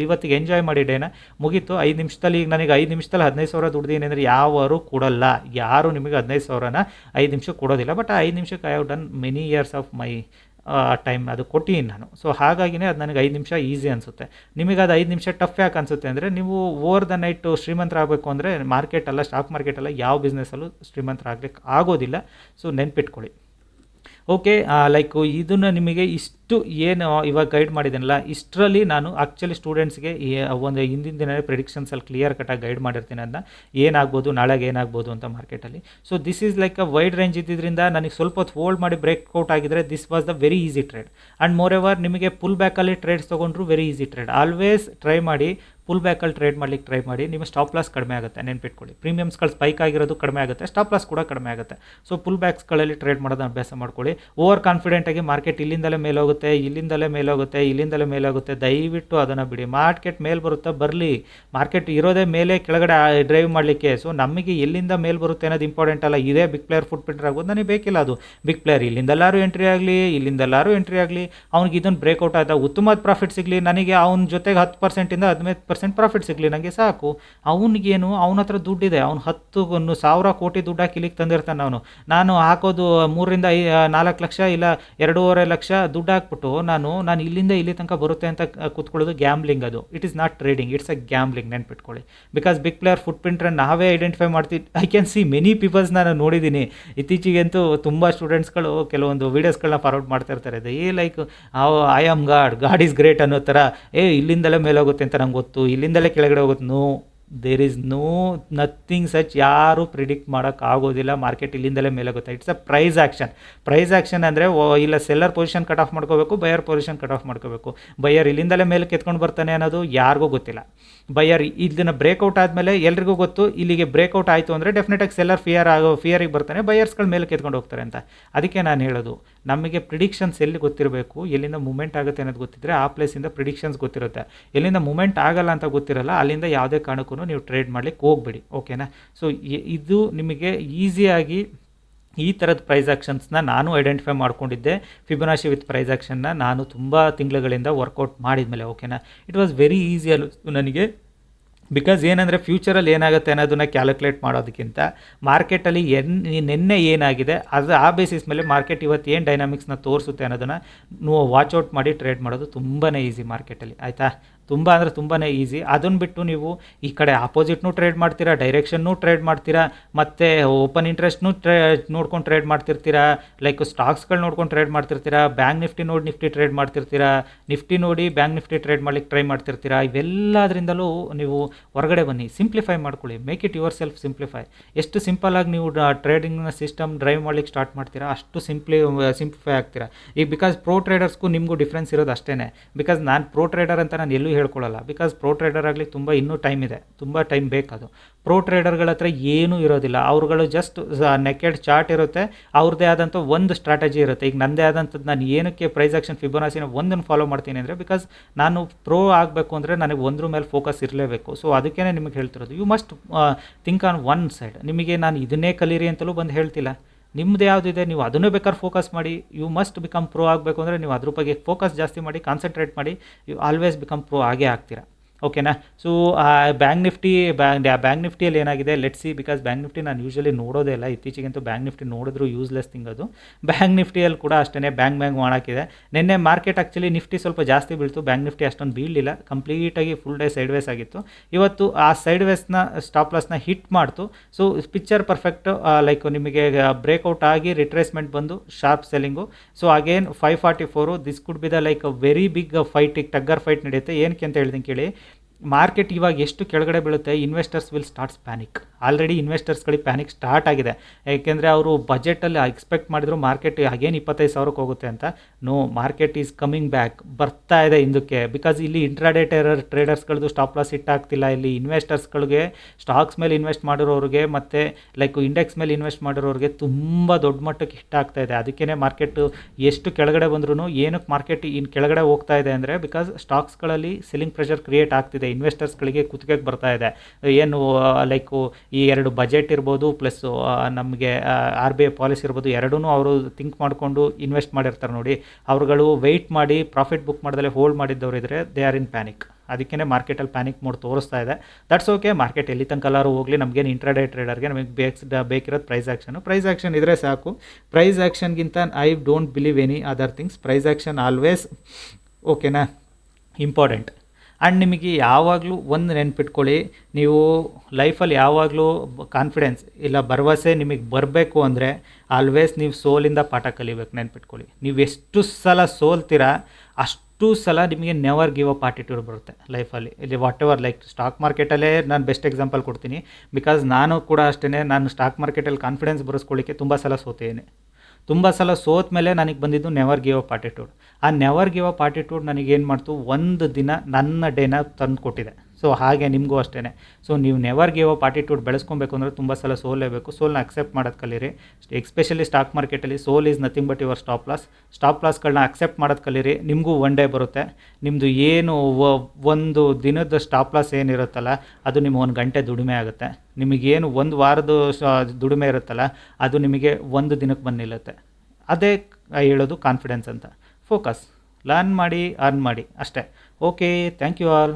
ಇವತ್ತಿಗೆ ಎಂಜಾಯ್ ಮಾಡಿ ಡೇನ. ಮುಗೀತು. ಐದು ನಿಮಿಷದಲ್ಲಿ ಈಗ ನನಗೆ ಐದು ನಿಮಿಷದಲ್ಲಿ ಹದಿನೈದು ಸಾವಿರ ದುಡ್ದೀನಿ ಅಂದರೆ ಯಾರು ಕೊಡಲ್ಲ. ಯಾರು ನಿಮಗೆ ಹದಿನೈದು ಸಾವಿರನ ಐದು ನಿಮಿಷ ಕೊಡೋದಿಲ್ಲ. ಬಟ್ ಐದು ನಿಮಿಷಕ್ಕೆ I have done many years of my time ಅದು ಕೊಟ್ಟಿದ್ದೀನಿ ನಾನು. ಸೊ ಹಾಗಾಗಿನೇ ಅದು ನನಗೆ ಐದು ನಿಮಿಷ ಈಸಿ ಅನಿಸುತ್ತೆ. ನಿಮಗೆ ಅದು ಐದು ನಿಮಿಷ ಟಫ್ ಯಾಕೆ ಅನಿಸುತ್ತೆ ಅಂದರೆ, ನೀವು ಓವರ್ ದ ನೈಟ್ ಶ್ರೀಮಂತರಾಗಬೇಕು ಅಂದರೆ ಮಾರ್ಕೆಟಲ್ಲ ಸ್ಟಾಕ್ ಮಾರ್ಕೆಟಲ್ಲ ಯಾವ ಬಿಸ್ನೆಸ್ಸಲ್ಲೂ ಶ್ರೀಮಂತರಾಗಲಿಕ್ಕೆ ಆಗೋದಿಲ್ಲ. ಸೊ ನೆನ್ಪಿಟ್ಕೊಳ್ಳಿ. ಓಕೆ ಲೈಕ್ ಇದನ್ನು ನಿಮಗೆ ಇಷ್ಟು ಏನು ಇವಾಗ ಗೈಡ್ ಮಾಡಿದ್ದೀನಲ್ಲ ಇಷ್ಟರಲ್ಲಿ ನಾನು ಆ್ಯಕ್ಚುಲಿ ಸ್ಟೂಡೆಂಟ್ಸ್ಗೆ ಒಂದು ಹಿಂದಿನ ದಿನ ಪ್ರಿಡಿಕ್ಷನ್ಸಲ್ಲಿ ಕ್ಲಿಯರ್ ಕಟ್ಟಾಗಿ ಗೈಡ್ ಮಾಡಿರ್ತೀನಿ ಅದನ್ನ ಏನಾಗ್ಬೋದು, ನಾಳೆಗೆ ಏನಾಗ್ಬೋದು ಅಂತ ಮಾರ್ಕೆಟಲ್ಲಿ so this is like a wide range ಇದ್ದಿದ್ದರಿಂದ ನನಗೆ ಸ್ವಲ್ಪ ಹೊತ್ತು ಹೋಲ್ಡ್ ಮಾಡಿ ಬ್ರೇಕ್ಔಟ್ ಆಗಿದ್ರೆ this was the very easy trade and moreover ನಿಮಗೆ ಪುಲ್ ಬ್ಯಾಕಲ್ಲಿ ಟ್ರೇಡ್ಸ್ ತೊಗೊಂಡ್ರು very easy trade always try ಮಾಡಿ ಪುಲ್ ಬ್ಯಾಕಲ್ಲಿ ಟ್ರೇಡ್ ಮಾಡಲಿಕ್ಕೆ ಟ್ರೈ ಮಾಡಿ ನಿಮ್ಮ ಸ್ಟಾಪ್ ಲಾಸ್ ಕಡಿಮೆ ಆಗುತ್ತೆ, ನೆನ್ಪಿಟ್ಕೊಳ್ಳಿ. ಪ್ರೀಮಿಯಮ್ಸ್ಗಳು ಸ್ಪೈಕ್ ಆಗಿರೋದು ಕಡಿಮೆ ಆಗುತ್ತೆ ಸ್ಟಾಪ್ ಲಾಸ್ ಕೂಡ ಕಡಿಮೆ ಆಗುತ್ತೆ. ಸೊ ಪುಲ್ ಬ್ಯಾಕ್ಸ್ಗಳಲ್ಲಿ ಟ್ರೇಡ್ ಮಾಡೋದನ್ನ ಅಭ್ಯಾಸ ಮಾಡ್ಕೊಳ್ಳಿ. ಓವರ್ ಕಾನ್ಫಿಡೆಂಟಾಗಿ ಮಾರ್ಕೆಟ್ ಇಲ್ಲಿಂದಲೇ ಮೇಲೋಗುತ್ತೆ ಇಲ್ಲಿಂದಲೇ ಮೇಲೋಗುತ್ತೆ ಇಲ್ಲಿಂದಲೇ ಮೇಲೋಗುತ್ತೆ. ದಯವಿಟ್ಟು ಅದನ್ನು ಬಿಡಿ. ಮಾರ್ಕೆಟ್ ಮೇಲೆ ಬರುತ್ತಾ ಬರಲಿ. ಮಾರ್ಕೆಟ್ ಇರೋದೇ ಮೇಲೆ ಕೆಳಗಡೆ ಡ್ರೈವ್ ಮಾಡಲಿಕ್ಕೆ. ಸೊ ನಮಗೆ ಎಲ್ಲಿಂದ ಮೇಲೆ ಬರುತ್ತೆ ಅನ್ನೋದು ಇಂಪಾರ್ಟೆಂಟ್ ಅಲ್ಲ. ಇದೇ ಬಿಗ್ ಪ್ಲೇಯರ್ ಫುಟ್ ಪ್ರಿಂಟರ್ ಆಗೋದು ನನಗೆ ಬೇಕಿಲ್ಲ ಅದು. ಬಿಗ್ ಪ್ಲೇಯರ್ ಇಲ್ಲಿಂದೆಲ್ಲಾರು ಎಂಟ್ರಿ ಆಗಲಿ, ಇಲ್ಲಿಂದೆಲ್ಲಾರು ಎಂಟ್ರಿ ಆಗಲಿ. ಅವ್ನಿಗೆ ಇದನ್ನು ಬ್ರೇಕ್ಔಟ್ ಆದ ಉತ್ತಮ ಪ್ರಾಫಿಟ್ ಸಿಗಲಿ. ನನಗೆ ಅವ್ನ ಜೊತೆಗೆ ಹತ್ತು ಪರ್ಸೆಂಟಿಂದ ಹದಿನೈದು ಪರ್ಸೆಂಟ್ ಪ್ರಾಫಿಟ್ ಸಿಗಲಿ ನನಗೆ ಸಾಕು. ಅವನಿಗೇನು, ಅವನ ಹತ್ರ ದುಡ್ಡಿದೆ. ಅವ್ನು ಹತ್ತು ಒಂದು ಸಾವಿರ ಕೋಟಿ ದುಡ್ಡು ಹಾಕಿಲಿಕ್ಕೆ ತಂದಿರ್ತಾನೆ ಅವನು. ನಾನು ಹಾಕೋದು ಮೂರರಿಂದ ಐ ನಾಲ್ಕು ಲಕ್ಷ ಇಲ್ಲ ಎರಡೂವರೆ ಲಕ್ಷ ದುಡ್ಡು ಹಾಕ್ಬಿಟ್ಟು ನಾನು ನಾನು ಇಲ್ಲಿಂದ ಇಲ್ಲಿ ತನಕ ಬರುತ್ತೆ ಅಂತ ಕೂತ್ಕೊಳ್ಳೋದು ಗ್ಯಾಮ್ಲಿಂಗ್ ಅದು. It is not trading it's a gambling ನೆನ್ಪಿಟ್ಕೊಳ್ಳಿ. ಬಿಕಾಸ್ ಬಿಗ್ ಪ್ಲೇಯರ್ ಫುಟ್ ಪ್ರಿಂಟ್ರನ್ನು ನಾವೇ ಐಡೆಂಟಿಫೈ ಮಾಡ್ತೀವಿ I can see many peoples ನಾನು ನೋಡಿದ್ದೀನಿ. ಇತ್ತೀಚೆಗಂತೂ ತುಂಬ ಸ್ಟೂಡೆಂಟ್ಸ್ಗಳು ಕೆಲವೊಂದು ವೀಡಿಯೋಸ್ಗಳನ್ನ ಫಾರ್ವರ್ಡ್ ಮಾಡ್ತಾ ಇರ್ತಾರೆ. ಏ like I am god god is great ಅನ್ನೋ ಥರ. ಏ, ಇಲ್ಲಿಂದಲೇ ಮೇಲೋಗುತ್ತೆ ಅಂತ ನಂಗೆ ಗೊತ್ತು. ಇಲ್ಲಿಂದಲೇ ಕೆಳಗಡೆ ಹೋಗುತ್ತೆ no there is no nothing such ಯಾರು ಪ್ರಿಡಿಕ್ಟ್ ಮಾಡೋಕ್ಕಾಗೋದಿಲ್ಲ ಮಾರ್ಕೆಟ್ ಇಲ್ಲಿಂದಲೇ ಮೇಲೆ ಗೊತ್ತಾ? It's a price action price action ಅಂದರೆ ಇಲ್ಲ ಸೆಲ್ಲರ್ ಪೊಸಿಷನ್ ಕಟ್ ಆಫ್ ಮಾಡ್ಕೋಬೇಕು ಬಯರ್ ಪೊಸಿಷನ್ ಕಟ್ ಆಫ್ ಮಾಡ್ಕೋಬೇಕು. ಬಯರ್ ಇಲ್ಲಿಂದಲೇ ಮೇಲೆ ಕೆತ್ಕೊಂಡು ಬರ್ತಾನೆ ಅನ್ನೋದು ಯಾರಿಗೂ ಗೊತ್ತಿಲ್ಲ. ಬಯರ್ ಇದನ್ನು ಬ್ರೇಕ್ಔಟ್ ಆದಮೇಲೆ ಎಲ್ರಿಗೂ ಗೊತ್ತು, ಇಲ್ಲಿಗೆ ಬ್ರೇಕ್ಔಟ್ ಆಯಿತು ಅಂದರೆ ಡೆಫಿನೆಟಾಗಿ ಸೆಲ್ಲರ್ ಫಿಯರ್ ಆಗೋ ಫಿಯರಿಗೆ ಬರ್ತಾನೆ ಬಯರ್ಸ್ಗಳ ಮೇಲೆ ಕೆತ್ಕೊಂಡು ಹೋಗ್ತಾರೆ ಅಂತ. ಅದಕ್ಕೆ ನಾನು ಹೇಳೋದು, ನಮಗೆ ಪ್ರಿಡಿಕ್ಷನ್ಸ್ ಎಲ್ಲಿ ಗೊತ್ತಿರಬೇಕು, ಎಲ್ಲಿಂದ ಮೂಮೆಂಟ್ ಆಗುತ್ತೆ ಅನ್ನೋದು ಗೊತ್ತಿದ್ರೆ ಆ ಪ್ಲೇಸಿಂದ ಪ್ರಿಡಿಕ್ಷನ್ಸ್ ಗೊತ್ತಿರುತ್ತೆ. ಎಲ್ಲಿಂದ ಮೂಮೆಂಟ್ ಆಗಲ್ಲ ಅಂತ ಗೊತ್ತಿರಲ್ಲ, ಅಲ್ಲಿಂದ ಯಾವುದೇ ಕಾರಣಕ್ಕೂ ನೀವು ಟ್ರೇಡ್ ಮಾಡಲಿಕ್ಕೆ ಹೋಗ್ಬೇಡಿ ಓಕೆನಾ ಸೊ ಇದು ನಿಮಗೆ ಈಸಿಯಾಗಿ ಈ ಥರದ ಪ್ರೈಸ್ ಆ್ಯಕ್ಷನ್ಸ್ನ ನಾನು ಐಡೆಂಟಿಫೈ ಮಾಡ್ಕೊಂಡಿದ್ದೆ. ಫಿಬೊನಾಶಿ ವಿತ್ ಪ್ರೈಸ್ ಆ್ಯಕ್ಷನ್ನ ನಾನು ತುಂಬ ತಿಂಗಳುಗಳಿಂದ ವರ್ಕೌಟ್ ಮಾಡಿದ ಮೇಲೆ ಓಕೆನಾ ಇಟ್ ವಾಸ್ ವೆರಿ ಈಸಿ ಅಲ್ಲ ನನಗೆ. ಬಿಕಾಸ್ ಏನಂದರೆ ಫ್ಯೂಚರಲ್ಲಿ ಏನಾಗುತ್ತೆ ಅನ್ನೋದನ್ನ ಕ್ಯಾಲ್ಕುಲೇಟ್ ಮಾಡೋದಕ್ಕಿಂತ ಮಾರ್ಕೆಟಲ್ಲಿ ಎನ್, ನಿನ್ನೆ ಏನಾಗಿದೆ, ಅದು ಆ ಬೇಸಿಸ್ ಮೇಲೆ ಮಾರ್ಕೆಟ್ ಇವತ್ತು ಏನು ಡೈನಾಮಿಕ್ಸ್ನ ತೋರಿಸುತ್ತೆ ಅನ್ನೋದನ್ನು ನೀವು ವಾಚ್ ಔಟ್ ಮಾಡಿ ಟ್ರೇಡ್ ಮಾಡೋದು ತುಂಬಾ ಈಸಿ ಮಾರ್ಕೆಟಲ್ಲಿ ಆಯಿತಾ? ತುಂಬ ಅಂದರೆ ತುಂಬಾ ಈಸಿ ಅದನ್ನು ಬಿಟ್ಟು ನೀವು ಈ ಕಡೆ ಆಪೋಸಿಟ್ನೂ ಟ್ರೇಡ್ ಮಾಡ್ತೀರಾ ಡೈರೆಕ್ಷನ್ನೂ ಟ್ರೇಡ್ ಮಾಡ್ತೀರಾ, ಮತ್ತು ಓಪನ್ ಇಂಟ್ರೆಸ್ಟ್ನೂ ಟ್ರೇ ನೋಡ್ಕೊಂಡು ಟ್ರೇಡ್ ಮಾಡ್ತಿರ್ತೀರಾ ಲೈಕ್ ಸ್ಟಾಕ್ಸ್ಗಳು ನೋಡ್ಕೊಂಡು ಟ್ರೇಡ್ ಮಾಡ್ತಿರ್ತೀರಾ ಬ್ಯಾಂಕ್ ನಿಫ್ಟಿ ನೋಡಿ ನಿಫ್ಟಿ ಟ್ರೇಡ್ ಮಾಡ್ತಿರ್ತೀರಾ, ನಿಫ್ಟಿ ನೋಡಿ ಬ್ಯಾಂಕ್ ನಿಫ್ಟಿ ಟ್ರೇಡ್ ಮಾಡ್ಲಿಕ್ಕೆ ಟ್ರೈ ಮಾಡ್ತಿರ್ತೀರಾ, ಇವೆಲ್ಲದರಿಂದಲೂ ನೀವು ಹೊರಗಡೆ ಬನ್ನಿ. ಸಿಂಪ್ಲಿಫೈ ಮಾಡ್ಕೊಳ್ಳಿ. Make it yourself simplify ಎಷ್ಟು ಸಿಂಪಲಾಗಿ ನೀವು ಟ್ರೇಡಿಂಗ್ನ ಸಿಸ್ಟಮ್ ಡ್ರೈವ್ ಮಾಡ್ಲಿಕ್ಕೆ ಸ್ಟಾರ್ಟ್ ಮಾಡ್ತೀರಾ, ಅಷ್ಟು ಸಿಂಪ್ಲಿ ಸಿಂಪ್ಲಿಫೈ ಆಗ್ತೀರಾ. ಈಗ ಬಿಕಾಸ್ ಪ್ರೋ ಟ್ರೇಡರ್ಸ್ಗೂ ನಿಮಗೂ ಡಿಫ್ರೆನ್ಸ್ ಇರೋದು ಅಷ್ಟೇ ಬಿಕಾಸ್ ನಾನು ಪ್ರೋ ಟ್ರೇಡರ್ ಅಂತ ನಾನು ಎಲ್ಲೂ ಹೇಳ್ಕೊಳ್ಳಲ್ಲ. ಬಿಕಾಸ್ ಪ್ರೋ ಟ್ರೇಡರ್ ಆಗಲಿ ತುಂಬ ಇನ್ನೂ ಟೈಮ್ ಇದೆ. ತುಂಬ ಟೈಮ್ ಬೇಕದು. ಪ್ರೋ ಟ್ರೇಡರ್ಗಳ ಹತ್ರ ಏನೂ ಇರೋದಿಲ್ಲ. ಅವ್ರುಗಳು ಜಸ್ಟ್ ನೆಕೆಡ್ ಚಾರ್ಟ್ ಇರುತ್ತೆ. ಅವ್ರದ್ದೇ ಆದಂಥ ಒಂದು ಸ್ಟ್ರಾಟಜಿ ಇರುತ್ತೆ. ಈಗ ನನ್ನದೇ ಆದಂಥದ್ದು ನಾನು ಏನಕ್ಕೆ ಪ್ರೈಸ್ ಆಕ್ಷನ್ ಫಿಬೋನಾಸಿನ ಒಂದನ್ನು ಫಾಲೋ ಮಾಡ್ತೀನಿ ಅಂದರೆ ಬಿಕಾಸ್ ನಾನು ಪ್ರೋ ಆಗಬೇಕು ಅಂದರೆ ನನಗೆ ಒಂದ್ರ ಮೇಲೆ ಫೋಕಸ್ ಇರಲೇಬೇಕು. ಸೊ ಅದಕ್ಕೇ ನಿಮಗೆ ಹೇಳ್ತಿರೋದು. You must think on one side ನಿಮಗೆ ನಾನು ಇದನ್ನೇ ಕಲೀರಿ ಅಂತಲೂ ಬಂದು ಹೇಳ್ತಿಲ್ಲ. ನಿಮ್ದು ಯಾವುದಿದೆ ನೀವು ಅದನ್ನೇ ಬೇಕಾದ್ರೆ ಫೋಕಸ್ ಮಾಡಿ ಯು ಮಸ್ಟ್ ಬಿಕಮ್ ಪ್ರೋ ಆಗಬೇಕು ಅಂದರೆ ನೀವು ಅದ್ರ ಬಗ್ಗೆ ಫೋಕಸ್ ಜಾಸ್ತಿ ಮಾಡಿ ಕಾನ್ಸಂಟ್ರೇಟ್ ಮಾಡಿ ಯು ಆಲ್ವೇಸ್ ಬಿಕಮ್ ಪ್ರೋ ಆಗೇ ಆಗ್ತೀರಾ? ಓಕೆನಾ so bank Nifty bank bank ನಿಫ್ಟಿಯಲ್ಲಿ ಏನಾಗಿದೆ? Let see because bank Nifty ನಾನು ಯೂಶಲಿ ನೋಡೋದೇ ಇಲ್ಲ. ಇತ್ತೀಚೆಗಂತೂ ಬ್ಯಾಂಕ್ ನಿಫ್ಟಿ ನೋಡಿದ್ರು ಯೂಸ್ಲೆಸ್ ಥಿಂಗ್ ಅದು. ಬ್ಯಾಂಕ್ ನಿಫ್ಟಿಯಲ್ಲಿ ಕೂಡ ಅಷ್ಟೇ ಬ್ಯಾಂಕ್ ಬ್ಯಾಂಕ್ ಮಾಡಾಕಿದೆ ನಿನ್ನೆ ಮಾರ್ಕೆಟ್ ಆ್ಯಕ್ಚುಲಿ ನಿಫ್ಟಿ ಸ್ವಲ್ಪ ಜಾಸ್ತಿ ಬೀಳ್ತು. ಬ್ಯಾಂಕ್ ನಿಫ್ಟಿ ಅಷ್ಟೊಂದು ಬೀಳಲಿಲ್ಲ. ಕಂಪ್ಲೀಟಾಗಿ ಫುಲ್ ಡೇ ಸೈಡ್ ವೇಸ್ ಆಗಿತ್ತು. ಇವತ್ತು ಆ ಸೈಡ್ ವೇಸ್ನ ಸ್ಟಾಪ್ ಲಾಸ್ನ ಹಿಟ್ ಮಾಡ್ತು. ಸೊ ಪಿಕ್ಚರ್ ಪರ್ಫೆಕ್ಟ್ ಲೈಕ್ ನಿಮಗೆ ಬ್ರೇಕ್ಔಟ್ ಆಗಿ ರಿಟ್ರೇಸ್ಮೆಂಟ್ ಬಂದು sharp selling so again five forty four this could be the like very big ಫೈಟಿಗೆ ಟಗ್ಗರ್ fight ನಡೆಯುತ್ತೆ. ಏನಕ್ಕೆ ಅಂತ ಹೇಳ್ತೀನಿ ಕೇಳಿ. ಮಾರ್ಕೆಟ್ ಇವಾಗ ಎಷ್ಟು ಕೆಳಗಡೆ ಬೀಳುತ್ತೆ investors will starts panic already ಇನ್ವೆಸ್ಟರ್ಸ್ಗಳಿಗೆ panic start ಆಗಿದೆ. ಏಕೆಂದರೆ ಅವರು ಬಜೆಟಲ್ಲಿ ಎಕ್ಸ್ಪೆಕ್ಟ್ ಮಾಡಿದ್ರು ಮಾರ್ಕೆಟ್ ಹಾಗೇನು ಇಪ್ಪತ್ತೈದು ಸಾವಿರಕ್ಕೆ ಹೋಗುತ್ತೆ ಅಂತ. No market is coming back ಬರ್ತಾ ಇದೆ ಹಿಂದಕ್ಕೆ. ಬಿಕಾಸ್ ಇಲ್ಲಿ ಇಂಟ್ರಾಡೇ ಟೆರರ್ ಟ್ರೇಡರ್ಸ್ಗಳದ್ದು ಸ್ಟಾಪ್ ಲಾಸ್ ಹಿಟ್ ಆಗ್ತಿಲ್ಲ. ಇಲ್ಲಿ ಇನ್ವೆಸ್ಟರ್ಸ್ಗಳಿಗೆ ಸ್ಟಾಕ್ಸ್ ಮೇಲೆ ಇನ್ವೆಸ್ಟ್ ಮಾಡಿರೋರಿಗೆ ಮತ್ತು ಲೈಕ್ ಇಂಡೆಕ್ಸ್ ಮೇಲೆ ಇನ್ವೆಸ್ಟ್ ಮಾಡಿರೋರಿಗೆ ತುಂಬ ದೊಡ್ಡ ಮಟ್ಟಕ್ಕೆ ಹಿಟ್ ಆಗ್ತಾ ಇದೆ. ಅದಕ್ಕೇ ಮಾರ್ಕೆಟ್ ಎಷ್ಟು ಕೆಳಗಡೆ ಬಂದ್ರೂ ಏನಕ್ಕೆ ಮಾರ್ಕೆಟ್ ಇನ್ನು ಕೆಳಗಡೆ ಹೋಗ್ತಾ ಇದೆ ಅಂದರೆ ಬಿಕಾಸ್ ಸ್ಟಾಕ್ಸ್ಗಳಲ್ಲಿ ಸೆಲ್ಲಿಂಗ್ ಪ್ರೆಷರ್ ಕ್ರಿಯೇಟ್ ಆಗ್ತಿದೆ. ಇನ್ವೆಸ್ಟರ್ಸ್ಗಳಿಗೆ ಕುತ್ತಿಗೆಗೆ ಬರ್ತಾ ಇದೆ. ಏನು ಲೈಕು ಈ ಎರಡು ಬಜೆಟ್ ಇರ್ಬೋದು ಪ್ಲಸ್ ನಮಗೆ ಆರ್ ಬಿ ಐ ಪಾಲಿಸಿ ಇರ್ಬೋದು ಎರಡೂ ಅವರು ಥಿಂಕ್ ಮಾಡಿಕೊಂಡು ಇನ್ವೆಸ್ಟ್ ಮಾಡಿರ್ತಾರೆ ನೋಡಿ. ಅವರುಗಳು ವೆಯ್ಟ್ ಮಾಡಿ ಪ್ರಾಫಿಟ್ ಬುಕ್ ಮಾಡ್ದಲೇ ಹೋಲ್ಡ್ ಮಾಡಿದ್ದವರು ಇದ್ದರೆ ದೇ ಆರ್ ಇನ್ ಪ್ಯಾನಿಕ್ ಅದಕ್ಕೇ ಮಾರ್ಕೆಟಲ್ಲಿ ಪ್ಯಾನಿಕ್ ಮೋಡ್ ತೋರಿಸ್ತಾ ಇದೆ. ದಟ್ಸ್ ಓಕೆ ಮಾರ್ಕೆಟ್ ಎಲ್ಲಿ ತನಕ ಎಲ್ಲರೂ ಹೋಗಲಿ, ನಮಗೇನು ಇಂಟ್ರಾಡೇ ಟ್ರೇಡರ್ಗೆ ನಮಗೆ ಬೇಕ್ಸ್ ಬೇಕಿರೋದು ಪ್ರೈಸ್ ಆ್ಯಕ್ಷನು ಪ್ರೈಸ್ ಆ್ಯಕ್ಷನ್ ಇದ್ದರೆ ಸಾಕು. Price ಆ್ಯಕ್ಷನ್ಗಿಂತ I don't believe any other things price action always ಓಕೆನಾ ಇಂಪಾರ್ಟೆಂಟ್ ಆ್ಯಂಡ್ ನಿಮಗೆ ಯಾವಾಗಲೂ ಒಂದು ನೆನ್ಪಿಟ್ಕೊಳ್ಳಿ, ನೀವು ಲೈಫಲ್ಲಿ ಯಾವಾಗಲೂ ಕಾನ್ಫಿಡೆನ್ಸ್ ಇಲ್ಲ, ಭರವಸೆ ನಿಮಗೆ ಬರಬೇಕು ಅಂದರೆ ಆಲ್ವೇಸ್ ನೀವು ಸೋಲಿಂದ ಪಾಠ ಕಲಿಬೇಕು ನೆನ್ಪಿಟ್ಕೊಳ್ಳಿ. ನೀವು ಎಷ್ಟು ಸಲ ಸೋಲ್ತೀರಾ, ಅಷ್ಟು ಸಲ ನಿಮಗೆ ನೆವರ್ ಗಿವ್ ಅಪ್ ಆಟಿಟ್ಯೂಡ್ ಬರುತ್ತೆ ಲೈಫಲ್ಲಿ ಇಲ್ಲಿ ವಾಟ್ ಎವರ್ ಲೈಕ್ ಸ್ಟಾಕ್ ಮಾರ್ಕೆಟಲ್ಲೇ ನಾನು ಬೆಸ್ಟ್ ಎಕ್ಸಾಂಪಲ್ ಕೊಡ್ತೀನಿ. ಬಿಕಾಸ್ ನಾನು ಕೂಡ ಅಷ್ಟೇ ನಾನು ಸ್ಟಾಕ್ ಮಾರ್ಕೆಟಲ್ಲಿ ಕಾನ್ಫಿಡೆನ್ಸ್ ಬರೆಸ್ಕೊಳ್ಳಿಕ್ಕೆ ತುಂಬ ಸಲ ಸೋತೇನೆ ತುಂಬ ಸಲ ಸೋತ ಮೇಲೆ ನನಗೆ ಬಂದಿದ್ದು ನೆವರ್ ಗಿವ್ ಅಪ್ ಆಟಿಟ್ಯೂಡ್ ಆ ನೆವರ್ ಗಿವ್ ಅಪ್ ಆಟಿಟ್ಯೂಡ್ ನನಗೇನು ಮಾಡ್ತು? ಒಂದು ದಿನ ನನ್ನ ಡೇನ ತಂದು ಕೊಟ್ಟಿದೆ ಸೊ ಹಾಗೆ ನಿಮಗೂ ಅಷ್ಟೇ ಸೊ ನೀವು ನೆವರ್ ಗಿವ್ ಅಪ್ ಆಟಿಟ್ಯೂಡ್ ಬೆಳೆಸ್ಕೊಬೇಕು ಅಂದರೆ ತುಂಬ ಸಲ ಸೋಲೇಬೇಕು ಸೋಲ್ನ ಅಕ್ಸೆಪ್ಟ್ ಮಾಡೋದು ಕಲೀರಿ. ಎಕ್ಸ್ಪೆಷಲಿ ಸ್ಟಾಕ್ ಮಾರ್ಕೆಟಲ್ಲಿ ಸೋಲ್ is nothing but your stop loss stop ಲಾಸ್ಗಳನ್ನ accept ಮಾಡೋದು ಕಲೀರಿ. ನಿಮಗೂ ಒನ್ ಡೇ ಬರುತ್ತೆ. ನಿಮ್ಮದು ಏನು ಒಂದು ದಿನದ ಸ್ಟಾಪ್ ಲಾಸ್ ಏನಿರುತ್ತಲ್ಲ, ಅದು ನಿಮ್ಮ ಒಂದು ಗಂಟೆ ದುಡಿಮೆ ಆಗುತ್ತೆ. ನಿಮಗೇನು ಒಂದು ವಾರದ ದುಡಿಮೆ ಇರುತ್ತಲ್ಲ, ಅದು ನಿಮಗೆ ಒಂದು ದಿನಕ್ಕೆ ಬಂದು ನಿಲ್ಲುತ್ತೆ. ಅದೇ ಹೇಳೋದು ಕಾನ್ಫಿಡೆನ್ಸ್ ಅಂತ. ಫೋಕಸ್ ಲರ್ನ್ ಮಾಡಿ ಅರ್ನ್ ಮಾಡಿ. ಅಷ್ಟೇ. Okay thank you all